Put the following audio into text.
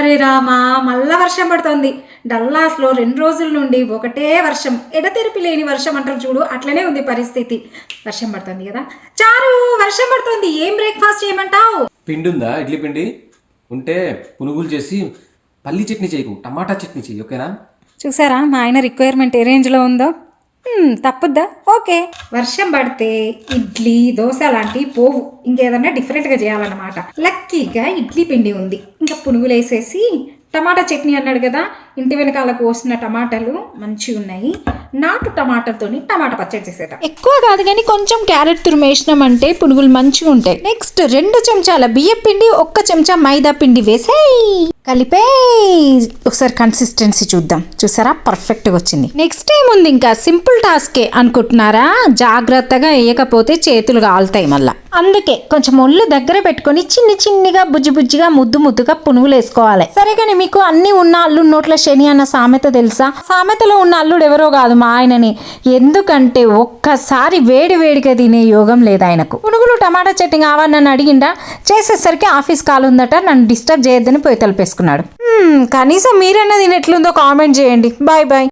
అరే రామా మళ్ళా వర్షం పడుతోంది. డల్లాస్లో రెండు రోజుల నుండి ఒకటే వర్షం. ఎడతెరిపి లేని వర్షం అంటారు చూడు అట్లనే ఉంది పరిస్థితి. వర్షం పడుతుంది కదా? చారు వర్షం పడుతుంది. ఏం బ్రేక్ఫాస్ట్ చేయమంటావు? పిండి ఉందా? ఇడ్లీ పిండి? ఉంటే పునుగులు చేసి పల్లి చట్నీ చేయకు టమాటా చట్నీ చెయ్యి ఓకేనా? చూసారా? మా ఆయన రిక్వైర్మెంట్ ఏ రేంజ్లో ఉందో? తప్పుద్దా? ఓకే. వర్షం పడితే ఇడ్లీ దోశ లాంటివి పోవు. ఇంకేదన్నా డిఫరెంట్గా చేయాలన్నమాట. లక్కీగా ఇడ్లీ పిండి ఉంది. ఇంకా పునుగులు వేసేసి టమాటా చట్నీ అన్నాడు కదా ఇంటి వెనకాల కోసిన టమాటాలు మంచిగా ఉన్నాయి. నాటు టమాటాతోని టమాటా పచ్చడి చేసేట. ఎక్కువ కాదు కానీ కొంచెం క్యారెట్ తురిమేసినాం అంటే పునుగులు మంచిగా ఉంటాయి. నెక్స్ట్ రెండు చెంచాల బియ్యం పిండి ఒక్క చెంచా మైదా పిండి వేసేయ్. కలిపే ఒకసారి కన్సిస్టెన్సీ చూద్దాం. చూసారా? పర్ఫెక్ట్గా వచ్చింది. నెక్స్ట్ ఏముంది ఇంకా? సింపుల్ టాస్కే అనుకుంటున్నారా? జాగ్రత్తగా వేయకపోతే చేతులు కాలుతాయి మళ్ళా. అందుకే కొంచెం ఒళ్ళు దగ్గర పెట్టుకొని చిన్ని చిన్నిగా బుజ్జి బుజ్జిగా ముద్దు ముద్దుగా పునుగులు వేసుకోవాలి. సరే కానీ మీకు అన్ని ఉన్న అల్లుడు నోట్ల శని అన్న సామెత తెలుసా? సామెతలో ఉన్న అల్లుడు ఎవరో కాదు మా ఆయనని. ఎందుకంటే ఒక్కసారి వేడి వేడిగా తినే యోగం లేదు ఆయనకు. పునుగులు టమాటా చట్నీ కావాలని నన్ను అడిగిండా? చేసేసరికి ఆఫీస్ కాల్ ఉందట నన్ను డిస్టర్బ్ చేయొద్దని పోయి తలపేసుకున్నాడు. కనీసం మీరన్నా తినెట్లుందో కామెంట్ చేయండి. Bye bye